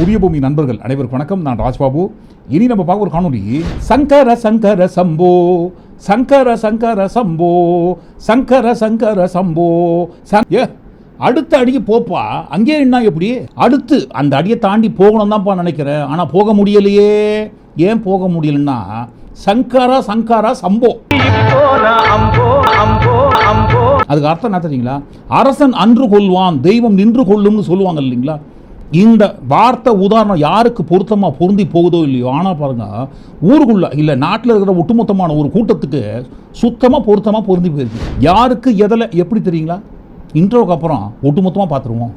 புதிய பூமி நண்பர்கள் அனைவருக்கும் வணக்கம். நான் ராஜ்பாபு. இனி நம்ம பார்க்க ஒரு காணொலி சங்கர சங்கர சம்போ. சங்கர சங்கர சம்போ. சங்கர சங்கர சம்போ. ஏ அடுத்த அடிக்கு போப்பா. அங்கே என்ன எப்படி? அடுத்து அந்த அடியை தாண்டி போகணும் தான்ப்பா நினைக்கிறேன். ஆனால் போக முடியலையே. ஏன் போக முடியலன்னா சங்கரா சங்கரா சம்போ. அதுக்கு அர்த்தம் என்ன தெரியுங்களா? அரசன் அன்று கொள்வான் தெய்வம் நின்று கொள்ளும்னு சொல்லுவாங்க இல்லைங்களா? இந்த வார்த்தை உதாரணம் யாருக்கு பொருத்தமாக பொருந்தி போகுதோ இல்லையோ ஆனால் பாருங்கள் ஊருக்குள்ளே இல்லை நாட்டில் இருக்கிற ஒட்டுமொத்தமான ஒரு கூட்டத்துக்கு சுத்தமாக பொருத்தமாக பொருந்தி போயிருக்கு. யாருக்கு எதில் எப்படி தெரியுங்களா? இன்ட்ரோவுக்கு அப்புறம் ஒட்டுமொத்தமாக பார்த்துருவோம்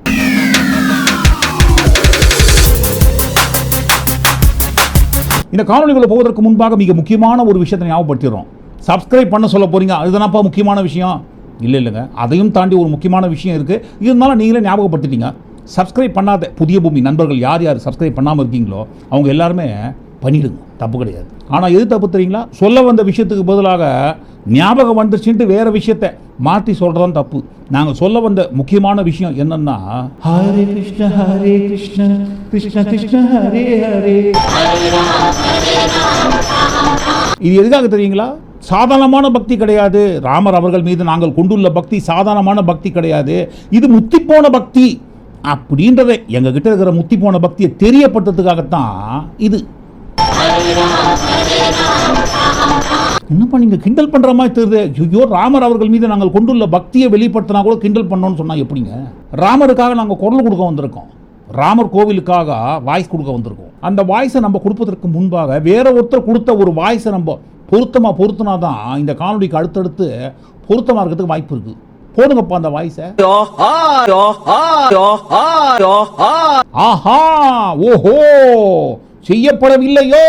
இந்த காணொலிகளை போவதற்கு முன்பாக மிக முக்கியமான ஒரு விஷயத்தை ஞாபகப்படுத்திடுறோம். சப்ஸ்கிரைப் பண்ண சொல்ல போகிறீங்க அதுதானப்பா முக்கியமான விஷயம்? இல்லை இல்லைங்க அதையும் தாண்டி ஒரு முக்கியமான விஷயம் இருக்குது இருந்தாலும் நீங்களே ஞாபகப்படுத்திட்டீங்க. சப்ஸ்கிரைப் பண்ணாத புதிய பூமி நண்பர்கள் யார் யார் சப்ஸ்கிரைப் பண்ணாமல் இருக்கீங்களோ அவங்க எல்லாருமே பண்ணிடுங்க. தப்பு கிடையாது. ஆனால் எது தப்பு தெரியுங்களா? சொல்ல வந்த விஷயத்துக்கு பதிலாக ஞாபகம் வந்துருச்சுன்ட்டு வேற விஷயத்தை மாற்றி சொல்கிறதான் தப்பு. நாங்கள் சொல்ல வந்த முக்கியமான விஷயம் என்னன்னா ஹரே கிருஷ்ண ஹரே கிருஷ்ண கிருஷ்ண கிருஷ்ண ஹரே ஹரே. இது எதுக்காக தெரியுங்களா? சாதாரணமான பக்தி கிடையாது. ராமர் அவர்கள் மீது நாங்கள் கொண்டுள்ள பக்தி சாதாரணமான பக்தி கிடையாது. இது முத்தி போன பக்தி. அப்படின்றதை எங்ககிட்ட இருக்கிற முத்தி போன பக்தியை தெரியப்படுத்துறதுக்காகத்தான் இது. என்னப்பா நீங்க கிண்டல் பண்ற மாதிரி தெரியுது. ஐயோ ராமர் அவர்கள் மீது நாங்கள் கொண்டுள்ள பக்தியை வெளிப்படுத்தினா கூட கிண்டல் பண்ணோம்னு சொன்னா எப்படிங்க? ராமருக்காக நாங்கள் குரல் கொடுக்க வந்திருக்கோம். ராமர் கோவிலுக்காக வாய்ஸ் கொடுக்க வந்திருக்கோம். அந்த வாய்ஸை நம்ம கொடுப்பதற்கு முன்பாக வேற ஒருத்தர் கொடுத்த ஒரு வாய்ஸை நம்ம பொருத்தமாக பொருத்தினா தான் இந்த காணொலிக்கு அடுத்தடுத்து பொருத்தமாக இருக்கிறதுக்கு வாய்ப்பு இருக்குது போடுங்கப்பா அந்த வாய்ஸை ஆஹா ஓஹோ செய்யப்படவில்லையோ?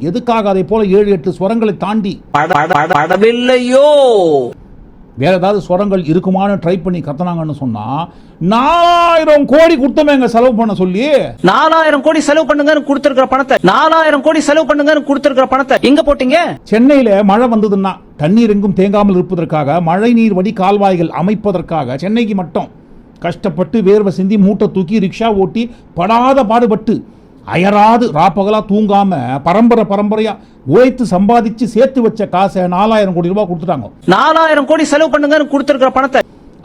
எதுக்காக அதை போல ஏழு எட்டு ஸ்வரங்களை தாண்டி? படவில்லையோ? வேற ஏதாவது ஸ்வரங்கள் இருக்குமான்னு ட்ரை பண்ணி கத்துனாங்கன்னு சொன்னா நாலாயிரம் கோடி கொடுத்தமேங்க செலவு பண்ண சொல்லி. நாலாயிரம் கோடி செலவு பண்ணுங்கன்னு கொடுத்திருக்கிற பணத்தை நாலாயிரம் கோடி செலவு பண்ணுங்கன்னு கொடுத்திருக்கிற பணத்தை எங்க போட்டீங்க? சென்னையில மழை வந்ததுன்னா தண்ணீர் எங்கும் தேங்காமல் இருப்பதற்காக மழை நீர் வடி கால்வாய்கள் அமைப்பதற்காக சென்னைக்கு மட்டும் கஷ்டப்பட்டு வேர்வை சிந்தி மூட்டை தூக்கி ரிக்ஷா ஓட்டி படாத பாடுபட்டு அயராது ராப்பகலா தூங்காம பரம்பரை பரம்பரையா உழைத்து சம்பாதிச்சு சேர்த்து வச்ச காசை நாலாயிரம் கோடி ரூபாய் கொடுத்துட்டாங்க. நாலாயிரம் கோடி செலவு பண்ணுங்கன்னு கொடுத்திருக்கிற பணத்தை.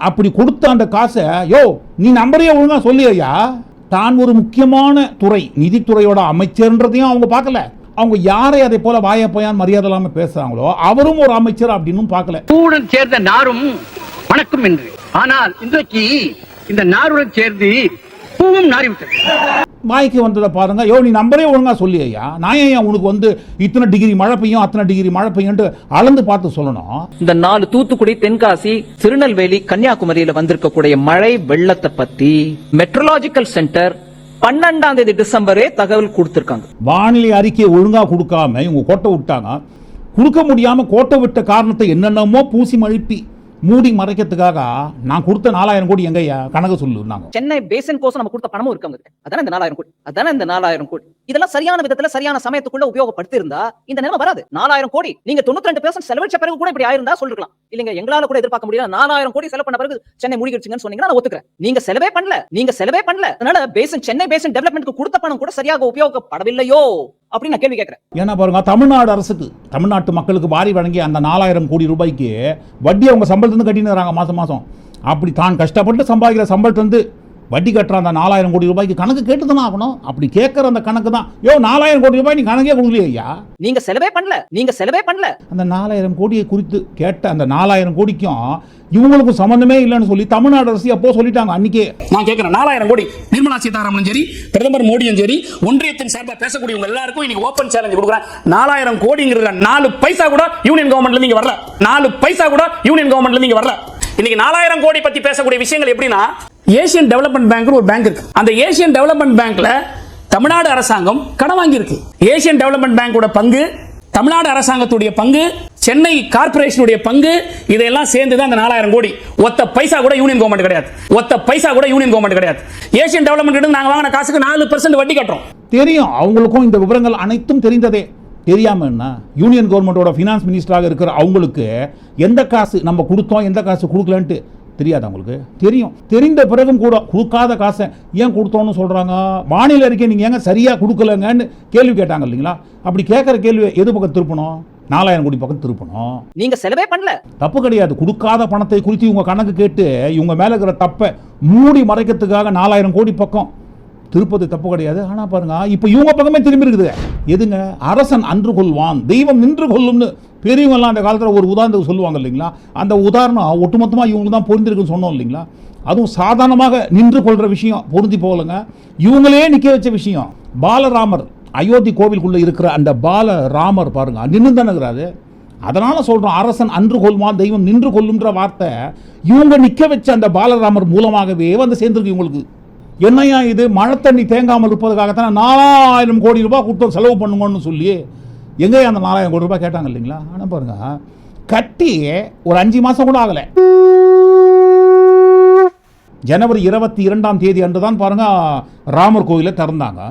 அப்படி கொடுத்த அந்த காசை யோ நீ நம்பரையே ஒழுங்கா சொல்லி ஐயா தான் ஒரு முக்கியமான துறை நிதித்துறையோட அமைச்சர்ன்றதையும் அவங்க பார்க்கல. அவங்க யாரை அதை போல வாய போயான் மரியாதை இல்லாம பேசுறாங்களோ அவரும் ஒரு அமைச்சர் அப்படின்னு பார்க்கல. பூவுடன் சேர்ந்த நாரும் வணக்கம் என்று. ஆனால் இன்றைக்கு இந்த நாருடன் சேர்ந்து பூவும் நாறிவிட்டது வாய்க்கு வந்ததை பாருங்க. யோ நீ நம்பரே ஒழுங்கா சொல்லி ஐயா. நான் ஏன் உனக்கு வந்து இத்தனை டிகிரி மழை பெய்யும் அத்தனை டிகிரி மழை பெய்யும்ட்டு அளந்து பார்த்து சொல்லணும்? இந்த நாலு தூத்துக்குடி தென்காசி திருநெல்வேலி கன்னியாகுமரியில வந்திருக்கக்கூடிய மழை வெள்ளத்தை பத்தி மெட்ரலாஜிக்கல் சென்டர் பன்னெண்டாம் தேதி டிசம்பரே தகவல் கொடுத்திருக்காங்க. வானிலை அறிக்கையை ஒழுங்கா கொடுக்காம இவங்க கோட்டை விட்டாங்க. கொடுக்க முடியாம கோட்டை விட்ட காரணத்தை என்னென்னமோ பூசி மழுப்பி. மூடி மறைக்கிறதுக்காக நான் கொடுத்த நாலாயிரம் கோடி எங்கய்யா? கணக்கு சொல்லு நாங்க. சென்னை பேசன் கோசம் நம்ம கொடுத்த பணமும் இருக்காங்க அதானே இந்த நாலாயிரம் கோடி? அதானே இந்த நாலாயிரம் கோடி? இதெல்லாம் சரியான விதத்துல சரியான சமயத்துக்குள்ள உபயோகப்படுத்திருந்தா இந்த நிலைமை வராது. நாலாயிரம் கோடி. நீங்க தொண்ணூத்தி ரெண்டு பேர்சன்ட் செலவழிச்ச பிறகு கூட இப்படி ஆயிருந்தா சொல்லிருக்கலாம். இல்லைங்க எங்களால கூட எதிர்பார்க்க முடியல. நாலாயிரம் கோடி செலவு பண்ண பிறகு சென்னை மூழ்கிடுச்சுங்கன்னு சொன்னீங்கன்னா நான் ஒத்துக்கிறேன். நீங்க செலவே பண்ணல. நீங்க செலவே பண்ணல. அதனால பேசன் சென்னை பேசன் டெவலப்மெண்ட்க்கு கொடுத்த பணம் கூட சரியாக உபயோகப்படவில்லையோ அப்படின்னு நான் கேள்வி கேட்கிறேன். ஏன்னா பாருங்க தமிழ்நாடு அரசுக்கு தமிழ்நாட்டு மக்களுக்கு வாரி வழங்கி அந்த நாலாயிரம் கோடி ரூபாய்க்கு வட்டி அவங்க சம்பளத்துலேருந்து கட்டின்னு மாதம் மாதம் அப்படி தான் கஷ்டப்பட்டு சம்பாதிக்கிற சம்பளத்துலேருந்து வட்டி கட்டுற அந்த நாலாயிரம் கோடி ரூபாய்க்கு கணக்கு கேட்டு தானே ஆகணும்? அப்படி கேட்குற அந்த கணக்கு தான். யோ நாலாயிரம் கோடி ரூபாய் நீ கணக்கே கொடுக்கலையே ஐயா? நீங்க செலவே பண்ணல. நீங்க செலவே பண்ணல. அந்த நாலாயிரம் கோடியை குறித்து கேட்ட அந்த நாலாயிரம் கோடிக்கும் இவங்களுக்கும் சம்மந்தமே இல்லைன்னு சொல்லி தமிழ்நாடு அரசு அப்போ சொல்லிட்டாங்க அன்னைக்கே? நான் கேட்கிறேன் நாலாயிரம் கோடி நிர்மலா சீதாராமனும் சரி பிரதமர் மோடியும் சரி ஒன்றியத்தின் சார்பா பேசக்கூடியவங்க எல்லாருக்கும் இன்னைக்கு ஓப்பன் சேலஞ்ச் கொடுக்குறேன். நாலாயிரம் கோடிங்கிறதுல நாலு பைசா கூட யூனியன் கவர்மெண்ட்ல நீங்க வரல நாலு பைசா கூட யூனியன் கவர்மெண்ட்ல நீங்க வரல இன்னைக்கு நாலாயிரம் கோடி பத்தி பேசக்கூடிய விஷயங்கள் எப்படின்னா ஏசியன் டெவலப்மெண்ட் பேங்க் ஒரு பேங்க் இருக்கு. அந்த ஏசியன் டெவலப்மெண்ட் பேங்க்ல தமிழ்நாடு அரசாங்கம் கடன் வாங்கியிருக்கு. ஏசியன் டெவலப்மெண்ட் பேங்கோட பங்கு தமிழ்நாடு அரசாங்கத்துடைய பங்கு சென்னை கார்பரேஷனுடைய பங்கு இதெல்லாம் சேர்ந்து தான் அந்த நாலாயிரம் கோடி. ஒத்த பைசா கூட யூனியன் கவர்மெண்ட் கிடையாது. ஒத்த பைசா கூட யூனியன் கவர்மெண்ட் கிடையாது. ஏசியன் டெவலப்மெண்ட் நாங்க வாங்கின காசுக்கு நாலு பர்சன்ட் வட்டி கட்டுறோம். தெரியும். அவங்களுக்கும் இந்த விவரங்கள் அனைத்தும் தெரிந்ததே. தெரியாம என்ன? யூனியன் கவர்மெண்டோட ஃபினான்ஸ் மினிஸ்டராக இருக்கிற அவங்களுக்கு எந்த காசு நம்ம கொடுத்தோம் எந்த காசு கொடுக்கலன்ட்டு தெரியாதா உங்களுக்கு தெரியும். தெரிந்த பிறகும் கூட கொடுக்காத காசை ஏன் கொடுத்தோன்னு சொல்கிறாங்க வானிலை அறிக்கை நீங்கள் ஏங்க சரியாக கொடுக்கலங்கன்னு கேள்வி கேட்டாங்க இல்லைங்களா? அப்படி கேட்குற கேள்வி எது பக்கம் திருப்பணும்? நாலாயிரம் கோடி பக்கம் திருப்பணும். நீங்க செலவே பண்ணல. தப்பு கிடையாது. கொடுக்காத பணத்தை குறித்து இவங்க கணக்கு கேட்டு இவங்க மேலே இருக்கிற தப்பை மூடி மறைக்கிறதுக்காக நாலாயிரம் கோடி பக்கம் திருப்பது தப்பு கிடையாது. ஆனால் பாருங்க இப்போ இவங்க பக்கமே திரும்பி இருக்குது எதுங்க? அரசன் அன்று கொள்வான். தெய்வம் நின்று கொள்ளும்னு பெரியவங்களாம் அந்த காலத்தில் ஒரு உதாரணத்துக்கு சொல்லுவாங்க இல்லைங்களா? அந்த உதாரணம் ஒட்டுமொத்தமாக இவங்க தான் பொருந்திருக்குன்னு சொன்னோம் இல்லைங்களா? அதுவும் சாதாரணமாக நின்று கொள்கிற விஷயம் பொருந்தி போகலைங்க. இவங்களே நிற்க வச்ச விஷயம் பாலராமர் அயோத்தி கோவிலுக்குள்ளே இருக்கிற அந்த பாலராமர் பாருங்க நின்று தானுங்கிறாரு அதனால் சொல்கிறோம் அரசன் அன்று கொள்வான் தெய்வம் நின்று கொள்ளுன்ற வார்த்தை இவங்க நிற்க வச்ச அந்த பாலராமர் மூலமாகவே வந்து சேர்ந்துருக்கு இவங்களுக்கு. என்னையா இது? மழை தண்ணி தேங்காமல் இருப்பதுக்காகத்தானே நாலாயிரம் கோடி ரூபாய் கொடுத்து செலவு பண்ணுங்கன்னு சொல்லி எங்கேயா அந்த நாலாயிரம் கோடி ரூபாய் கேட்டாங்க இல்லைங்களா? ஆனால் பாருங்க கட்டி ஒரு அஞ்சு மாதம் கூட ஆகலை. ஜனவரி இருபத்தி இரண்டாம் தேதி அன்று தான் பாருங்க ராமர் கோயிலை திறந்தாங்க.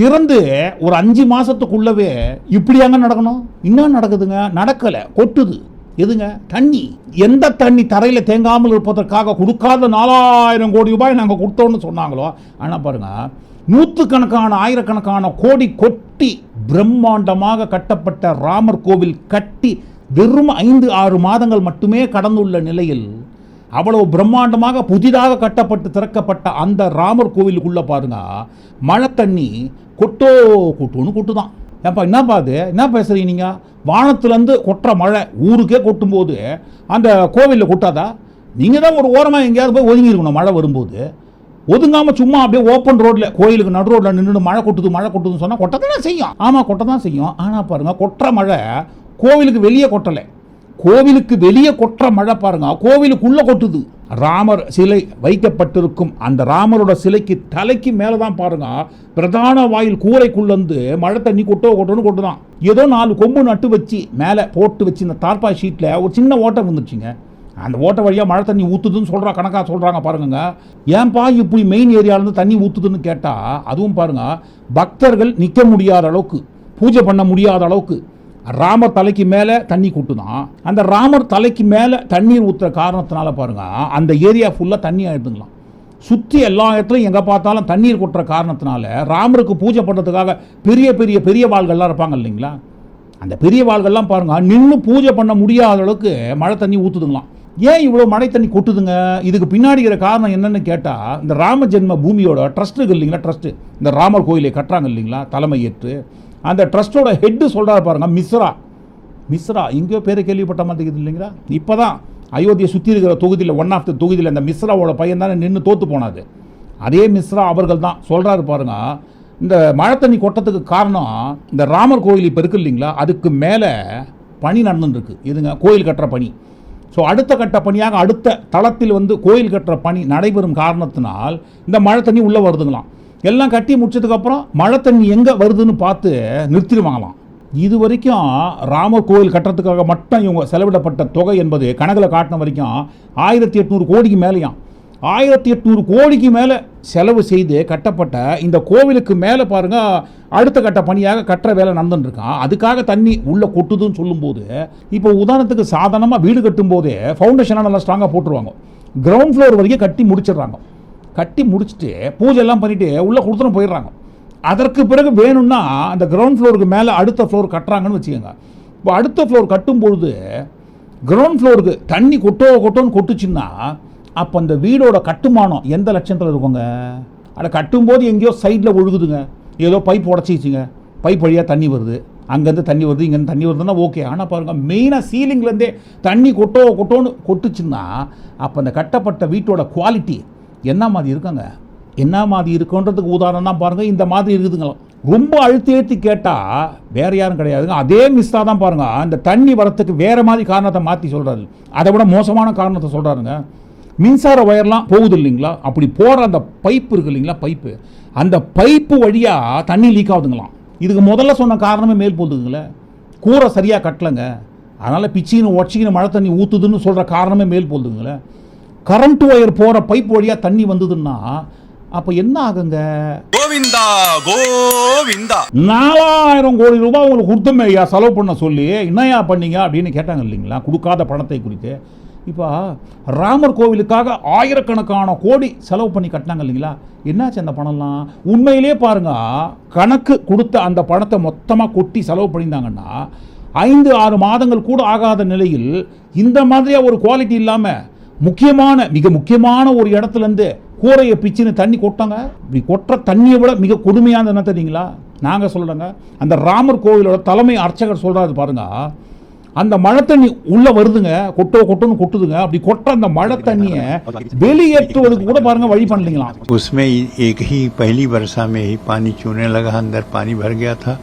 திறந்து ஒரு அஞ்சு மாதத்துக்குள்ளவே இப்படியாங்க நடக்கணும்? இன்னும் நடக்குதுங்க நடக்கலை கொட்டுது. எதுங்க? தண்ணி. எந்த தண்ணி தரையில் தேங்காமல் இருப்பதற்காக கொடுக்காத நாலாயிரம் கோடி ரூபாய் நாங்கள் கொடுத்தோம்னு சொன்னாங்களோ? ஆனால் பாருங்கள் நூற்றுக்கணக்கான ஆயிரக்கணக்கான கோடி கொட்டி பிரம்மாண்டமாக கட்டப்பட்ட ராமர் கோவில் கட்டி வெறும் ஐந்து ஆறு மாதங்கள் மட்டுமே கடந்துள்ள நிலையில் அவ்வளவு பிரம்மாண்டமாக புதிதாக கட்டப்பட்டு திறக்கப்பட்ட அந்த ராமர் கோவிலுக்குள்ளே பாருங்க மழை தண்ணி கொட்டோ கொட்டு கொட்டுதான். ஏப்பா என்னப்பா அது என்ன பேசுறீங்க நீங்கள் வானத்துலேருந்து கொட்டுற மழை ஊருக்கே கொட்டும்போது அந்த கோவிலில் கொட்டாதா? நீங்கள் தான் ஒரு ஓரமாக எங்கேயாவது போய் ஒதுங்கி இருக்கணும் மழை வரும்போது. ஒதுங்காம சும்மா அப்படியே ஓப்பன் ரோட்ல கோயிலுக்கு நடு ரோட்ல நின்று மழை கொட்டுது மழை கொட்டுதுன்னு சொன்னால் கொட்ட தானே செய்யும். ஆமாம் கொட்ட தான் செய்யும். ஆனால் பாருங்கள் கொட்டுற மழை கோவிலுக்கு வெளியே கொட்டலை. கோவிலுக்கு வெளியே கொட்டுற மழை பாருங்க. கோவிலுக்குள்ள கொட்டுது. ராமர் சிலை வைக்கப்பட்டிருக்கும். அந்த ராமரோட சிலைக்கு தலைக்கு மேலே தான் பாருங்க பிரதான வாயில் கூரைக்குள்ளேருந்து மழை தண்ணி கொட்டோ கொட்டோன்னு கொட்டுதான். ஏதோ நாலு கொம்பு நட்டு வச்சு மேலே போட்டு வச்சு இந்த தார்பா ஷீட்டில் ஒரு சின்ன ஓட்டம் வந்துச்சுங்க அந்த ஓட்ட வழியாக மழை தண்ணி ஊற்றுதுன்னு சொல்கிறா கணக்காக சொல்கிறாங்க பாருங்க ஏன்பா இப்படி மெயின் ஏரியாவிலேருந்து தண்ணி ஊற்றுதுன்னு கேட்டால் அதுவும் பாருங்க பக்தர்கள் நிற்க முடியாத அளவுக்கு பூஜை பண்ண முடியாத அளவுக்கு ராமர் தலைக்கு மேலே தண்ணி கொட்டுதான் அந்த ராமர் தலைக்கு மேலே தண்ணீர் ஊற்றுற காரணத்தினால பாருங்க அந்த ஏரியா ஃபுல்லாக தண்ணி ஆயிடுதுங்களாம். சுற்றி எல்லா இடத்துலையும் எங்கே பார்த்தாலும் தண்ணீர் கொட்டுற காரணத்தினால ராமருக்கு பூஜை பண்ணுறதுக்காக பெரிய பெரிய பெரிய வாள்கள்லாம் இருப்பாங்க இல்லைங்களா? அந்த பெரிய வாள்கள்லாம் பாருங்கள் நின்று பூஜை பண்ண முடியாத அளவுக்கு மழை தண்ணி ஊற்றுதுங்களாம் ஏன் இவ்வளோ மழை தண்ணி கொட்டுதுங்க? இதுக்கு பின்னாடி இருக்கிற காரணம் என்னன்னு கேட்டால் இந்த ராம ஜென்ம பூமியோட ட்ரஸ்ட்டுகள் இல்லைங்களா ட்ரஸ்ட்டு இந்த ராமர் கோயிலை கட்டுறாங்க இல்லைங்களா தலைமை ஏற்று. அந்த ட்ரஸ்ட்டோட ஹெட்டு சொல்கிறாரு பாருங்கள் மிஸ்ரா. மிஸ்ரா எங்கேயோ பேரை கேள்விப்பட்ட மாட்டேங்குது இல்லைங்களா? இப்போ தான் அயோத்தியை சுற்றி இருக்கிற தொகுதியில் ஒன் ஆஃப் த தொகுதியில் இந்த மிஸ்ராவோட பையன் தானே நின்று தோற்று போனாது அதே மிஸ்ரா அவர்கள் தான் சொல்கிறாரு பாருங்கள் இந்த மழை தண்ணி கொட்டத்துக்கு காரணம் இந்த ராமர் கோயில் இப்போ இருக்கு இல்லைங்களா? அதுக்கு மேலே பணி நடந்துருக்கு இதுங்க கோயில் கட்டுற பணி. ஸோ அடுத்த கட்ட பணியாக அடுத்த தளத்தில் வந்து கோயில் கட்டுற பணி நடைபெறும் காரணத்தினால் இந்த மழை தண்ணி உள்ளே வருதுங்களாம். எல்லாம் கட்டி முடிச்சதுக்கப்புறம் மழை தண்ணி எங்கே வருதுன்னு பார்த்து நிறுத்திடுவாங்களாம். இது வரைக்கும் ராமர் கோயில் கட்டுறதுக்காக மட்டும் இவங்க செலவிடப்பட்ட தொகை என்பது கணக்கில் காட்டின வரைக்கும் ஆயிரத்தி எட்நூறு கோடிக்கு மேலேயாம். ஆயிரத்தி எட்நூறு கோடிக்கு மேலே செலவு செய்து கட்டப்பட்ட இந்த கோவிலுக்கு மேலே பாருங்க அடுத்த கட்ட பணியாக கட்டுற வேலை நடந்துட்டுருக்கான் அதுக்காக தண்ணி உள்ளே கொட்டுதுன்னு சொல்லும்போது இப்போ உதாரணத்துக்கு சாதாரணமாக வீடு கட்டும்போதே ஃபவுண்டேஷனாக நல்லா ஸ்ட்ராங்காக போட்டுருவாங்க. கிரவுண்ட் ஃப்ளோர் வரைக்கும் கட்டி முடிச்சிடுறாங்க. கட்டி முடிச்சுட்டு பூஜை எல்லாம் பண்ணிட்டு உள்ளே கொடுத்துன்னு போயிடுறாங்க. அதற்கு பிறகு வேணும்னா அந்த கிரவுண்ட் ஃப்ளோருக்கு மேலே அடுத்த ஃப்ளோர் கட்டுறாங்கன்னு வச்சுக்கோங்க. இப்போ அடுத்த ஃப்ளோர் கட்டும்பொழுது கிரவுண்ட் ஃப்ளோருக்கு தண்ணி கொட்டோ கொட்டோன்னு கொட்டுச்சுன்னா அப்போ அந்த வீடோட கட்டுமானம் எந்த லட்சத்தில் இருக்குங்க? அதை கட்டும்போது எங்கேயோ சைடில் ஒழுகுதுங்க. ஏதோ பைப் உடச்சிச்சுங்க. பைப் வழியாக தண்ணி வருது. அங்கேருந்து தண்ணி வருது இங்கேருந்து தண்ணி வருதுன்னா ஓகே ஆனால் பாருங்கள் மெயினாக சீலிங்லேருந்தே தண்ணி கொட்டோ கொட்டோன்னு கொட்டுச்சுன்னா அப்போ அந்த கட்டப்பட்ட வீட்டோட குவாலிட்டி என்ன மாதிரி இருக்குங்க? என்ன மாதிரி இருக்குன்றதுக்கு உதாரணம் தான் பாருங்கள் இந்த மாதிரி இருக்குதுங்களாம் ரொம்ப அழுத்தி ஏற்றி கேட்டால் வேறு யாரும் கிடையாதுங்க. அதே மிஸ்ஸாக தான் பாருங்கள் அந்த தண்ணி வரத்துக்கு வேறு மாதிரி காரணத்தை மாற்றி சொல்கிறாரு அதை விட மோசமான காரணத்தை சொல்கிறாருங்க மின்சார ஒயர்லாம் போகுது இல்லைங்களா? அப்படி போகிற அந்த பைப்பு இருக்கு இல்லைங்களா? பைப்பு. அந்த பைப்பு வழியாக தண்ணி லீக் ஆகுதுங்களாம் இதுக்கு முதல்ல சொன்ன காரணமே மேல் போகுதுங்களே கூரை சரியாக கட்டலைங்க. அதனால் பிச்சின்னு ஒடச்சிக்கின்னு மழை தண்ணி ஊற்றுதுன்னு சொல்கிற காரணமே மேல் போகுதுங்களே கரண்ட் ஒயர் போகிற பைப் வழியாக தண்ணி வந்ததுன்னா அப்போ என்ன ஆகுங்க? கோவிந்தா கோவிந்தா. நாலாயிரம் கோடி ரூபாய் உங்களுக்கு கொடுத்தோமே ஐயா செலவு பண்ண சொல்லி. என்னையா பண்ணீங்க அப்படின்னு கேட்டாங்க இல்லைங்களா? கொடுக்காத பணத்தை குறித்து. இப்போ ராமர் கோவிலுக்காக ஆயிரக்கணக்கான கோடி செலவு பண்ணி கட்டினாங்க இல்லைங்களா? என்னாச்சு அந்த பணம்லாம்? உண்மையிலே பாருங்க கணக்கு கொடுத்த அந்த பணத்தை மொத்தமாக கொட்டி செலவு பண்ணியிருந்தாங்கன்னா ஐந்து ஆறு மாதங்கள் கூட ஆகாத நிலையில் இந்த மாதிரியா ஒரு குவாலிட்டி இல்லாமல் முக்கியமான மிக முக்கியமான ஒரு இடத்துலேருந்து கூரையை பிச்சுன்னு தண்ணி கொட்டாங்க. கொட்டுற தண்ணியை விட மிக கொடுமையான என்ன தெரியுங்களா? நாங்கள் சொல்கிறோங்க அந்த ராமர் கோவிலோட தலைமை அர்ச்சகர் சொல்கிறாரு பாருங்க அந்த மழை தண்ணி உள்ளே வருதுங்க கொட்டோ கொட்டோன்னு கொட்டுதுங்க அப்படி கொட்ட அந்த மழை தண்ணியை வெளியேற்றுவதுக்கு கூட பாருங்க வழி பண்ணலீங்களாம் உஸ்மே ஏக் ஹி பஹலி வருஷா மே ஹி பானி சூனே லகா அந்தர் பானி பர் கயா தா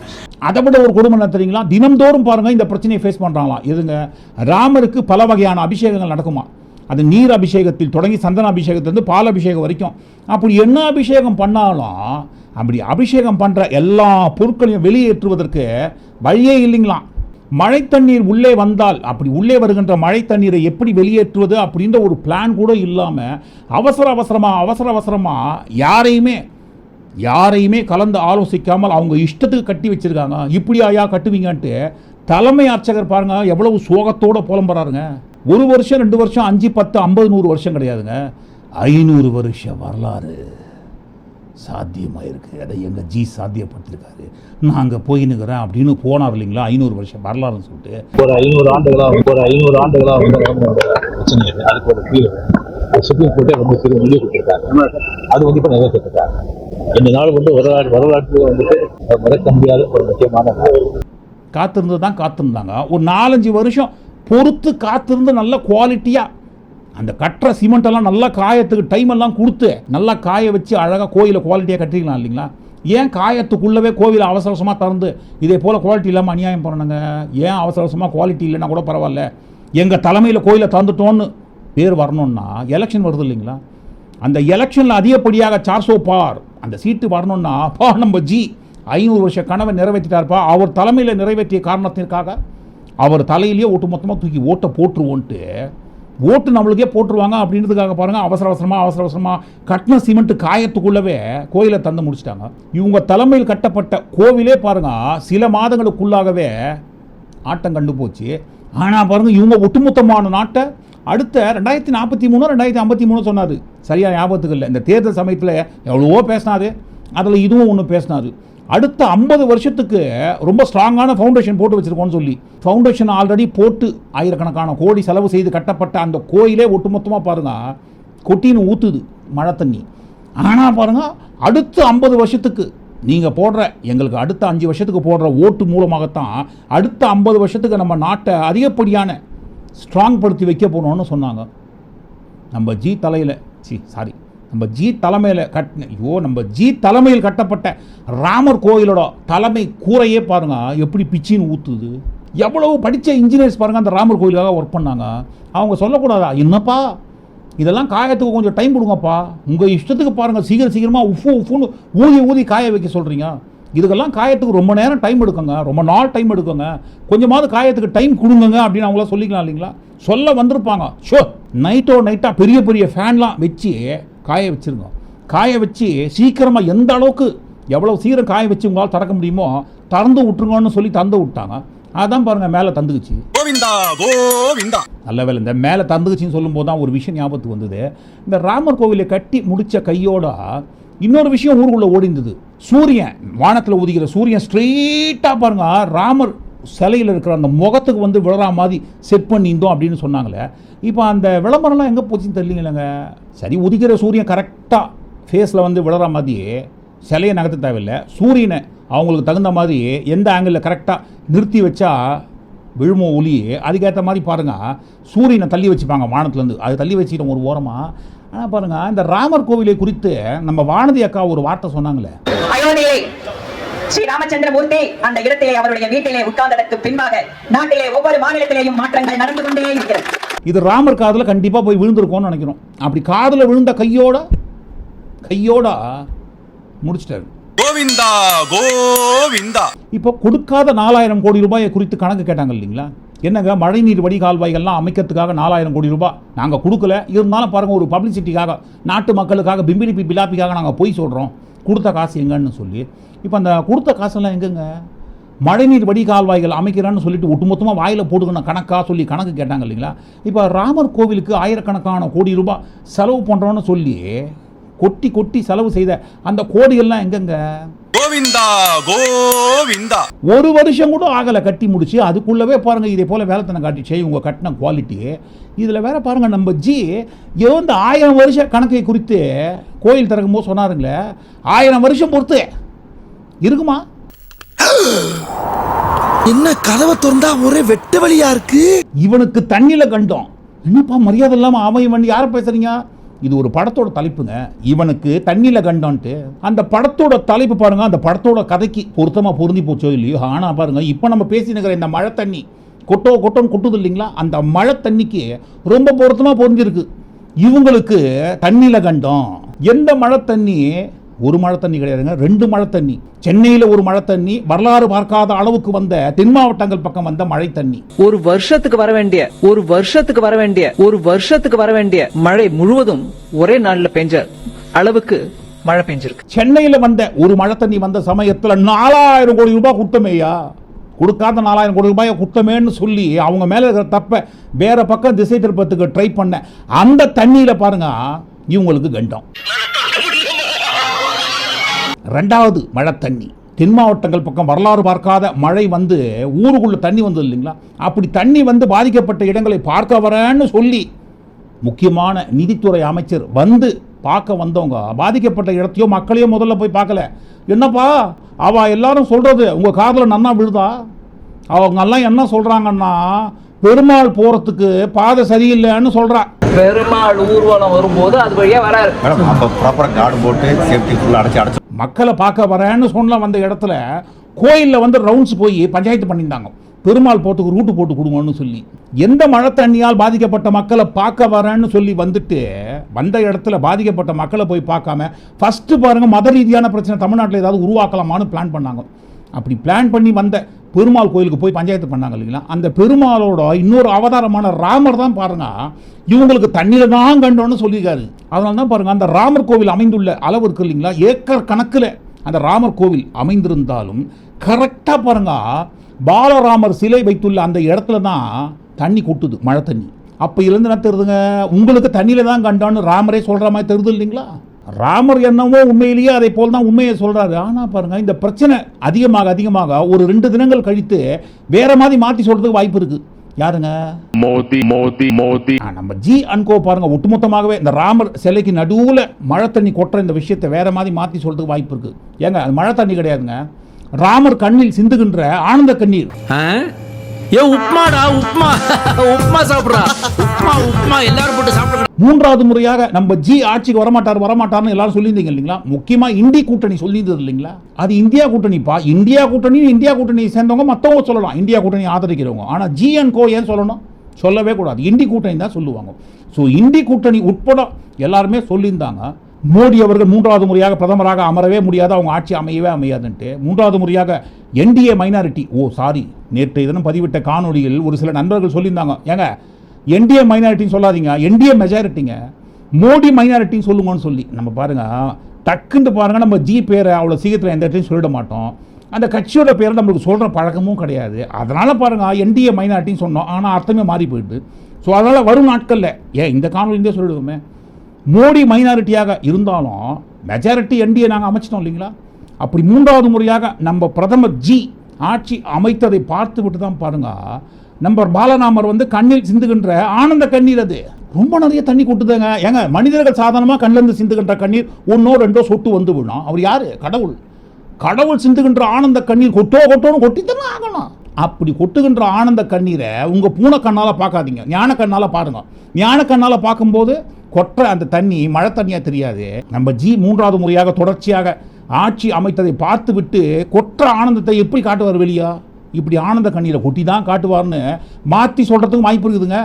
அதை விட ஒரு குடும்பம் என்ன தெரியுங்களா? தினம்தோறும் பாருங்க இந்த பிரச்சனையை ஃபேஸ் பண்ணுறாங்களாம் எதுங்க? ராமருக்கு பல வகையான அபிஷேகங்கள் நடக்குமா? அது நீர் அபிஷேகத்தில் தொடங்கி சந்தன அபிஷேகத்திலிருந்து பால் அபிஷேகம் வரைக்கும். அப்படி என்ன அபிஷேகம் பண்ணாலும் அப்படி அபிஷேகம் பண்ணுற எல்லா பொருட்களையும் வெளியேற்றுவதற்கு வழியே இல்லைங்களாம். மழை தண்ணீர் உள்ளே வந்தால் அப்படி உள்ளே வருகின்ற மழை தண்ணீரை எப்படி வெளியேற்றுவது அப்படின்ற ஒரு பிளான் கூட இல்லாமல் அவசர அவசரமாக அவசர அவசரமாக யாரையுமே யாரையுமே கலந்து ஆலோசிக்காமல் அவங்க இஷ்டத்துக்கு கட்டி வச்சிருக்காங்க. இப்படி ஆயா கட்டுவீங்கன்ட்டு தலைமை அர்ச்சகர் பாருங்க எவ்வளவு சோகத்தோடு புலம்புறாருங்க. ஒரு வருஷம் ரெண்டு வருஷம் அஞ்சு பத்து ஐம்பது நூறு வருஷம் கிடையாதுங்க. ஐநூறு வருஷ வரலாறு சாத்தியமாயிருக்கு. அதை எங்கள் ஜி சாத்தியப்படுத்திருக்காரு. நான் அங்கே போயின்னுக்கிறேன் அப்படின்னு போனார் இல்லைங்களா? ஐநூறு வருஷம் வரலாறுன்னு சொல்லிட்டு. ஒரு ஐநூறு ஆண்டுகளா ஒரு ஐநூறு ஆண்டுகளா வந்து ராமனோட பிரச்சனை அதுக்கு ஒரு தீர்வு. சுப்ரீம் கோர்ட்டே ரொம்ப பெரிய முடிவு கொடுத்திருக்காங்க. அது வந்து இப்ப நிறைவேற்றிருக்காங்க. இந்த நாள் வந்து வரலாறு வரலாற்றுல வந்துட்டு மறக்க முடியாத ஒரு முக்கியமான காத்திருந்து தான் காத்திருந்தாங்க. ஒரு நாலஞ்சு வருஷம் பொறுத்து காத்திருந்து நல்ல குவாலிட்டியாக அந்த கட்டுற சிமெண்ட் எல்லாம் நல்லா காயத்துக்கு டைம் எல்லாம் கொடுத்து நல்லா காய வச்சு அழகாக கோயிலை குவாலிட்டியாக கட்டிக்கலாம் இல்லைங்களா? ஏன் காயத்துக்குள்ளவே கோவிலை அவசர அவசரமாக திறந்து இதே போல் குவாலிட்டி இல்லாமல் அநியாயம் பண்ணணுங்க? ஏன் அவசர அவசரமாக குவாலிட்டி இல்லைன்னா கூட பரவாயில்ல. எங்கள் தலைமையில் கோயிலை திறந்துட்டோன்னு பேர் வரணும்னா எலெக்ஷன் வருது இல்லைங்களா? அந்த எலெக்ஷனில் அதிகப்படியாக சார்சோ பார் அந்த சீட்டு வரணும்னா பா நம்ம ஜி ஐநூறு வருஷ கனவை நிறைவேற்றிட்டார்ப்பா. அவர் தலைமையில் நிறைவேற்றிய காரணத்திற்காக அவர் தலையிலேயே ஒட்டு மொத்தமாக தூக்கி ஓட்டை போட்டுருவோன்ட்டு ஓட்டு நம்மளுக்கே போட்டுருவாங்க அப்படின்றதுக்காக பாருங்கள் அவசர அவசரமாக அவசர அவசரமாக கட்டின சிமெண்ட் காயத்துக்குள்ளவே கோயிலை தந்து முடிச்சிட்டாங்க. இவங்க தலைமையில் கட்டப்பட்ட கோவிலே பாருங்கள் சில மாதங்களுக்குள்ளாகவே ஆட்டம் கண்டு போச்சு. ஆனால் பாருங்க இவங்க ஒட்டுமொத்தமான நாட்டை அடுத்த ரெண்டாயிரத்தி நாற்பத்தி மூணு ரெண்டாயிரத்தி ஐம்பத்தி மூணு சொன்னார். சரியான ஞாபகத்துக்கு இல்லை. இந்த தேர்தல் சமயத்தில் எவ்வளவோ பேசினாரு. அதில் இதுவும் ஒன்று பேசினாரு. அடுத்த ஐம்பது வருஷத்துக்கு ரொம்ப ஸ்ட்ராங்கான ஃபவுண்டேஷன் போட்டு வச்சுருக்கோன்னு சொல்லி. ஃபவுண்டேஷன் ஆல்ரெடி போட்டு ஆயிரக்கணக்கான கோடி செலவு செய்து கட்டப்பட்ட அந்த கோயிலே ஒட்டுமொத்தமாக பாருங்கள் கொட்டின்னு ஊற்றுது மழை தண்ணி. ஆனால் பாருங்கள் அடுத்த ஐம்பது வருஷத்துக்கு நீங்கள் போடுற எங்களுக்கு அடுத்த அஞ்சு வருஷத்துக்கு போடுற ஓட்டு மூலமாகத்தான் அடுத்த ஐம்பது வருஷத்துக்கு நம்ம நாட்டை அதிகப்படியான ஸ்ட்ராங் படுத்தி வைக்க போனோம்னு சொன்னாங்க. நம்ம ஜி தலையில் சி சாரி நம்ம ஜி தலைமையில் கட்டின ஐயோ நம்ம ஜி தலைமையில் கட்டப்பட்ட ராமர் கோயிலோட தலைமை கூரையே பாருங்க எப்படி பிச்சின்னு ஊற்றுது எவ்வளவு படித்த இன்ஜினியர்ஸ் பாருங்கள் அந்த ராமர் கோயிலுக்காக ஒர்க் பண்ணாங்க. அவங்க சொல்லக்கூடாதா? என்னப்பா? இதெல்லாம் காயத்துக்கு கொஞ்சம் டைம் கொடுங்கப்பா. உங்கள் இஷ்டத்துக்கு பாருங்கள் சீக்கிரம் சீக்கிரமாக உஃபு உஃபுன்னு ஊதி ஊதி காய வைக்க சொல்கிறீங்க இதுக்கெல்லாம் காயத்துக்கு ரொம்ப நேரம் டைம் எடுக்குங்க. ரொம்ப நாள் டைம் எடுக்குங்க. கொஞ்சமாவது காயத்துக்கு டைம் கொடுங்க அப்படின்னு அவங்களாம் சொல்லிக்கலாம் இல்லைங்களா? சொல்ல வந்திருப்பாங்க. ஷோ நைட்டோ நைட்டாக பெரிய பெரிய ஃபேன்லாம் வச்சு காய வச்சிருங்க. காய வச்சு சீக்கிரமாக எந்த அளவுக்கு எவ்வளோ சீக்கிரம் காய வச்சு உங்களால் திறக்க முடியுமோ திறந்து விட்டுருங்கன்னு சொல்லி தந்து விட்டாங்க. அதான் பாருங்கள் மேலே தந்துக்குச்சு. கோவிந்தா கோவிந்தா. நல்ல வேலை. இந்த மேலே தந்துக்குச்சின்னு சொல்லும்போது தான் ஒரு விஷயம் ஞாபகத்துக்கு வந்தது. இந்த ராமர் கோவிலை கட்டி முடித்த கையோட இன்னொரு விஷயம் ஊருக்குள்ளே ஓடிந்தது. சூரியன் வானத்தில் உதிக்கிற சூரியன் ஸ்ட்ரெயிட்டாக பாருங்க ராமர் சிலையில் இருக்கிற அந்த முகத்துக்கு வந்து விழற மாதிரி செட் பண்ணியிருந்தோம் அப்படின்னு சொன்னாங்களே. இப்போ அந்த விளம்பரம்லாம் எங்கே போச்சுன்னு தெரியலங்க சரி உதிக்கிற சூரியன் கரெக்டாக ஃபேஸில் வந்து விழற மாதிரி சிலையை நகர்த்த தேவையில்லை. சூரியனை அவங்களுக்கு தகுந்த மாதிரி எந்த ஆங்கிளில் கரெக்டாக நிறுத்தி வச்சா விழுமோ ஒளி அதுக்கேற்ற மாதிரி பாருங்கள் சூரியனை தள்ளி வச்சுப்பாங்க வானத்துலேருந்து. அது தள்ளி வச்சுக்கிட்டோம் ஒரு ஓரமாக ஆனால் பாருங்கள் இந்த ராமர் கோவிலை குறித்து நம்ம வானதி அக்கா ஒரு வார்த்தை சொன்னாங்களே. ஸ்ரீ ராமச்சந்திர மூர்த்தி அந்த இடத்திலே அவருடைய வீட்டிலே உட்கார்ந்ததற்கு பின்பாக நாட்டிலே ஒவ்வொரு மாநிலத்திலேயும் மாற்றங்கள் நடந்து கொண்டே இருக்கிறது. இது ராமர் காதில் கண்டிப்பாக போய் விழுந்திருக்கோம்னு நினைக்கிறோம். அப்படி காதில் விழுந்த கையோட கையோட முடிச்சிட்டாரு. கோவிந்தா கோவிந்தா. இப்போ கொடுக்காத நாலாயிரம் கோடி ரூபாயை குறித்து கணக்கு கேட்டாங்க இல்லைங்களா? என்னங்க மழைநீர் வடிகால்வாய்கள்லாம் அமைக்கிறதுக்காக நாலாயிரம் கோடி ரூபாய் நாங்கள் கொடுக்கல. இருந்தாலும் பாருங்கள் ஒரு பப்ளிசிட்டிக்காக நாட்டு மக்களுக்காக பிம்பிடிப்பி பிலாப்பிக்காக நாங்கள் போய் சொல்கிறோம் கொடுத்த காசு எங்கன்னு சொல்லி. இப்போ அந்த கொடுத்த காசெல்லாம் எங்கேங்க? மழைநீர் வடிகால்வாய்கள் அமைக்கிறேன்னு சொல்லிட்டு ஒட்டுமொத்தமாக வாயில் போட்டுக்கணும் கணக்காக சொல்லி கணக்கு கேட்டாங்க இல்லைங்களா? இப்போ ராமர் கோவிலுக்கு ஆயிரக்கணக்கான கோடி ரூபாய் செலவு பண்ணுறோன்னு சொல்லி கொட்டி கொட்டி செலவு செய்த அந்த கோடிகள்லாம் எங்கெங்க? கோவிந்தா கோவிந்தா. ஒரு வருஷம் கூட ஆகலை கட்டி முடிச்சு. அதுக்குள்ளவே பாருங்கள் இதே போல் வேலைத்தனை காட்டிச்சு இவங்க கட்டின குவாலிட்டி இதில் வேற பாருங்கள் நம்ம ஜி ஏதோ இந்த ஆயிரம் வருஷ கணக்கை குறித்து கோயில் திறக்கும் போது சொன்னாருங்களே ஆயிரம் வருஷம் பொறுத்து. இருக்குமா? என்ன கதவை திறந்தா ஒரே வெட்டு வழியா இருக்கு? இவனுக்கு தண்ணியில் கண்டோம். என்னப்பா மரியாதை இல்லாமல் அவன் யாரை பேசுறீங்க? இது ஒரு படத்தோட தலைப்புங்க. இவனுக்கு தண்ணியில் கண்டான்ட்டு அந்த படத்தோட தலைப்பு பாருங்க அந்த படத்தோட கதைக்கு பொருத்தமாக பொருந்தி போச்சோ இல்லையோ ஆனால் பாருங்க இப்போ நம்ம பேசினுக்கிற இந்த மழை தண்ணி கொட்டோ கொட்டோன்னு கொட்டுது இல்லைங்களா? அந்த மழை தண்ணிக்கு ரொம்ப பொருத்தமாக பொருந்திருக்கு. இவங்களுக்கு தண்ணியில் கண்டம். எந்த மழை தண்ணி ஒரு மழை தண்ணி கிடையாதுங்க. ரெண்டு மழை தண்ணி. சென்னையில் ஒரு மழை தண்ணி வரலாறு பார்க்காத அளவுக்கு வந்த தென் மாவட்டங்கள் பக்கம் வந்த மழை தண்ணி. ஒரு வருஷத்துக்கு வர வேண்டிய ஒரு வருஷத்துக்கு வர வேண்டிய ஒரு வருஷத்துக்கு வர வேண்டிய மழை முழுவதும் ஒரே நாள்ல பெஞ்ச அளவுக்கு மழை பெஞ்சிருக்கு. சென்னையில் வந்த ஒரு மழை தண்ணி வந்த சமயத்தில் நாலாயிரம் கோடி ரூபாய் குத்தமேயா கொடுக்காத நாலாயிரம் கோடி ரூபாயை குத்தமேன்னு சொல்லி அவங்க மேலே இருக்கிற தப்பை வேற பக்கம் திசை திருப்பத்துக்கு ட்ரை பண்ண அந்த தண்ணியில் பாருங்க இவங்களுக்கு கண்டம். ரெண்டாவது மழை தண்ணி. தென் மாவட்டங்கள் பக்கம் வரலாறு பார்க்காத மழை வந்து ஊருக்குள்ளே தண்ணி வந்தது இல்லைங்களா? அப்படி தண்ணி வந்து பாதிக்கப்பட்ட இடங்களை பார்க்க வரேன்னு சொல்லி முக்கியமான நிதித்துறை அமைச்சர் வந்து பார்க்க வந்தவங்க பாதிக்கப்பட்ட இடத்தையோ மக்களையோ முதல்ல போய் பார்க்கல. என்னப்பா? அவள் எல்லாரும் சொல்கிறது உங்கள் காதில் நன்னா விழுதா? அவங்க எல்லாம் என்ன சொல்கிறாங்கன்னா பெருமாள் போகிறதுக்கு பாதை சரியில்லைன்னு சொல்கிறான் பெருமாள் ஊர்வலம் வரும்போது அது வழியா வராரு. மேடம் அப்போ ப்ராப்பராக கார்டு போட்டு சேஃப்டி ஃபுல்லாக அடைச்சி அடைச்சி மக்களை பார்க்க வரேன்னு சொன்ன வந்த இடத்துல கோயிலில் வந்து ரவுண்ட்ஸ் போய் பஞ்சாயத்து பண்ணியிருந்தாங்க. பெருமாள் போட்டுக்கு ரூட்டு போட்டு கொடுங்கன்னு சொல்லி. எந்த மழை தண்ணியால் பாதிக்கப்பட்ட மக்களை பார்க்க வரேன்னு சொல்லி வந்துட்டு வந்த இடத்துல பாதிக்கப்பட்ட மக்களை போய் பார்க்காம ஃபஸ்ட்டு பாருங்கள் மத ரீதியான பிரச்சனை தமிழ்நாட்டில் ஏதாவது உருவாக்கலாமான்னு பிளான் பண்ணாங்க. அப்படி பிளான் பண்ணி வந்த பெருமாள் கோயிலுக்கு போய் பஞ்சாயத்து பண்ணாங்க இல்லைங்களா? அந்த பெருமாளோட இன்னொரு அவதாரமான ராமர் தான் பாருங்க. இவங்களுக்கு தண்ணியில் தான் கண்டோன்னு சொல்லியிருக்காரு. அதனால தான் பாருங்க அந்த ராமர் கோவில் அமைந்துள்ள அளவு இருக்கு இல்லைங்களா? ஏக்கர் கணக்கில் அந்த ராமர் கோவில் அமைந்திருந்தாலும் கரெக்டாக பாருங்க பாலராமர் சிலை வைத்துள்ள அந்த இடத்துல தான் தண்ணி கொட்டுது மழை தண்ணி. அப்போ இருந்து என்ன தெரியுதுங்க? உங்களுக்கு தண்ணியில் தான் கண்டான்னு ராமரே சொல்கிற மாதிரி தெரியுது இல்லைங்களா? ராமர் என்னவோ உண்மையிலேயே அதை போல் தான் உண்மையை சொல்கிறாரு ஆனால் பாருங்கள் இந்த பிரச்சனை அதிகமாக அதிகமாக ஒரு ரெண்டு தினங்கள் கழித்து வேற மாதிரி மாற்றி சொல்கிறதுக்கு வாய்ப்பு இருக்குது யாருங்க? மோதி மோதி மோதி. நம்ம ஜி அன்கோ பாருங்க ஒட்டுமொத்தமாகவே இந்த ராமர் சிலைக்கு நடுவில் மழை தண்ணி கொட்டுற இந்த விஷயத்தை வேற மாதிரி மாற்றி சொல்றதுக்கு வாய்ப்பு இருக்கு. ஏங்க அது மழை தண்ணி கிடையாதுங்க. ராமர் கண்ணில் சிந்துகின்ற ஆனந்த கண்ணீர். ஏ உப்மாடா உப்மா. உப்மா சாப்பிடுறா. உப்மா உப்மா. எல்லாரும் போட்டு சாப்பிடுற. மூன்றாவது முறையாக நம்ம ஜி ஆட்சிக்கு வரமாட்டார் வரமாட்டார்னு எல்லாரும் சொல்லியிருந்தீங்க இல்லைங்களா? முக்கியமாக இந்தி கூட்டணி சொல்லியிருந்தது இல்லைங்களா? அது இந்தியா கூட்டணிப்பா? இந்தியா கூட்டணி இந்தியா கூட்டணியை சேர்ந்தவங்க மற்றவங்க சொல்லலாம். இந்தியா கூட்டணி ஆதரிக்கிறவங்க. ஆனால் ஜி அண்ட் கோ ஏன் சொல்லணும்? சொல்லவே கூடாது. இந்தி கூட்டணி தான் சொல்லுவாங்க. ஸோ இந்தி கூட்டணி உட்பட எல்லாருமே சொல்லியிருந்தாங்க. மோடி அவர்கள் மூன்றாவது முறையாக பிரதமராக அமரவே முடியாது அவங்க ஆட்சி அமையவே அமையாதுன்ட்டு. மூன்றாவது முறையாக என்டிஏ மைனாரிட்டி ஓ சாரி நேற்று தினம் பதிவிட்ட காணொலியில் ஒரு சில நண்பர்கள் சொல்லியிருந்தாங்க. ஏங்க என்டிஏ மைனாரிட்டின்னு சொல்லாதீங்க என்டிஏ மெஜாரிட்டிங்க மோடி மைனாரிட்டின்னு சொல்லுங்கன்னு சொல்லி. நம்ம பாருங்க டக்குன்னு பாருங்க நம்ம ஜி பேரை அவ்வளோ சீக்கிரத்தில் எந்த இடத்தையும் சொல்லிட மாட்டோம். அந்த கட்சியோட பேரை நம்மளுக்கு சொல்கிற பழக்கமும் கிடையாது. அதனால் பாருங்கள் என்டிஏ மைனாரிட்டின்னு சொன்னோம் ஆனால் அர்த்தமே மாறி போயிட்டு ஸோ அதனால் வரும் நாட்களில். ஏன் இந்த காணொலிந்தே சொல்லிடுவோமே. மோடி மைனாரிட்டியாக இருந்தாலும் மெஜாரிட்டி என்டிஏ நாங்கள் அமைச்சிட்டோம் இல்லைங்களா? அப்படி மூன்றாவது முறையாக நம்ம பிரதமர் ஜி ஆட்சி அமைத்ததை பார்த்து விட்டு தான் பாருங்க. நம்ம பாலராமர் வந்து கண்ணில் சிந்துகின்ற ஆனந்த கண்ணீர் அது. ரொம்ப நிறைய தண்ணி கொட்டுதுங்க. ஏங்க மனிதர்கள் சாதாரணமாக கண்ணிலிருந்து சிந்துகின்ற கண்ணீர் ஒன்றோ ரெண்டோ சொட்டு வந்து விடும் அவர் யார்? கடவுள். கடவுள் சிந்துகின்ற ஆனந்த கண்ணீர் கொட்டோ கொட்டோன்னு கொட்டித்தானே ஆகணும். அப்படி கொட்டுகின்ற ஆனந்த கண்ணீரை உங்கள் பூனை கண்ணால் பார்க்காதீங்க. ஞான கண்ணால் பாருங்கள் ஞான கண்ணால் பார்க்கும்போது கொட்டுற அந்த தண்ணி மழை தண்ணியாக தெரியாது. நம்ம ஜி மூன்றாவது முறையாக தொடர்ச்சியாக ஆட்சி அமைத்ததை பார்த்து விட்டு கொற்ற ஆனந்தத்தை எப்படி காட்டுவார் வெளியா? இப்படி ஆனந்த கண்ணீரை கொட்டி தான் காட்டுவார்னு மாற்றி சொல்கிறதுக்கும் வாய்ப்பு இருக்குதுங்க.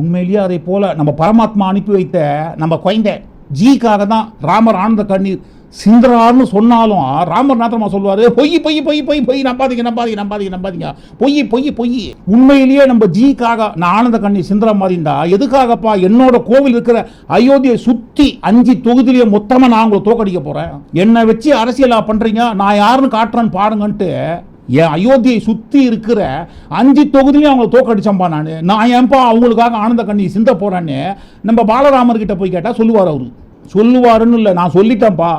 உண்மையிலேயே அதே போல் நம்ம பரமாத்மா அனுப்பி வைத்த நம்ம குழந்தை ஜிக்காக தான் ராமர் ஆனந்த கண்ணீர் சிந்தரார்னு சொன்னாலும் ராமர் நாத்திரமா சொல்லுவார் பொய் பொய் பொய் பொய் பொய் நம்பாதீங்க நம்பாதீங்க நம்பாதீங்க நம்பாதீங்க. பொய் பொய் பொய். உண்மையிலேயே நம்ம ஜிக்காக நான் ஆனந்த கண்ணி சிந்தரா மாதிரி எதுக்காகப்பா என்னோட கோவில் இருக்கிற அயோத்தியை சுற்றி அஞ்சு தொகுதியிலேயே மொத்தமாக நான் உங்களை தோக்கடிக்க போகிறேன் என்னை வச்சு அரசியலா பண்ணுறீங்க நான் யாருன்னு காட்டுறேன்னு பாருங்கன்ட்டு என் அயோத்தியை சுற்றி இருக்கிற அஞ்சு தொகுதியிலையும் அவங்கள தோக்கடிச்சம்பா நான். நான் ஏன்பா அவங்களுக்காக ஆனந்த கண்ணி சிந்த போகிறேன்னு நம்ம பாலராமர்கிட்ட போய் கேட்டால் சொல்லுவார் அவர். சொல்லுவாருன்னு இல்லை நான் சொல்லிட்டேன்ப்பா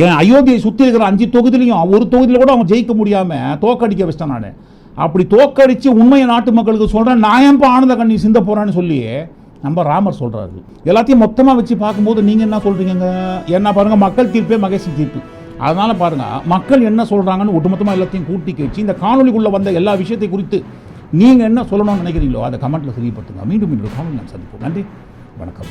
என் அயோத்தியை சுற்றி இருக்கிற அஞ்சு தொகுதியிலையும் ஒரு தொகுதியில் கூட அவங்க ஜெயிக்க முடியாமல் தோக்கடிக்க வச்சிட்டேன் நான். அப்படி தோக்கடித்து உண்மையை நாட்டு மக்களுக்கு சொல்கிறேன் நான் ஏன்பா ஆனந்த கண்ணி சிந்த போகிறேன்னு சொல்லி நம்ம ராமர் சொல்கிறாரு எல்லாத்தையும் மொத்தமாக வச்சு பார்க்கும்போது நீங்கள் என்ன சொல்கிறீங்க என்ன பாருங்கள் மக்கள் தீர்ப்பே மகேசன் தீர்ப்பு. அதனால் பாருங்கள் மக்கள் என்ன சொல்கிறாங்கன்னு ஒட்டுமொத்தமாக எல்லாத்தையும் கூட்டி கழிச்சு இந்த காணொலிக்குள்ளே வந்த எல்லா விஷயத்தை குறித்து நீங்கள் என்ன சொல்லணும்னு நினைக்கிறீங்களோ அதை கமெண்ட்டில் தெரியப்படுத்துங்க. மீண்டும் மீண்டும் காணொலி நான் சந்திப்போம். நன்றி. வணக்கம்.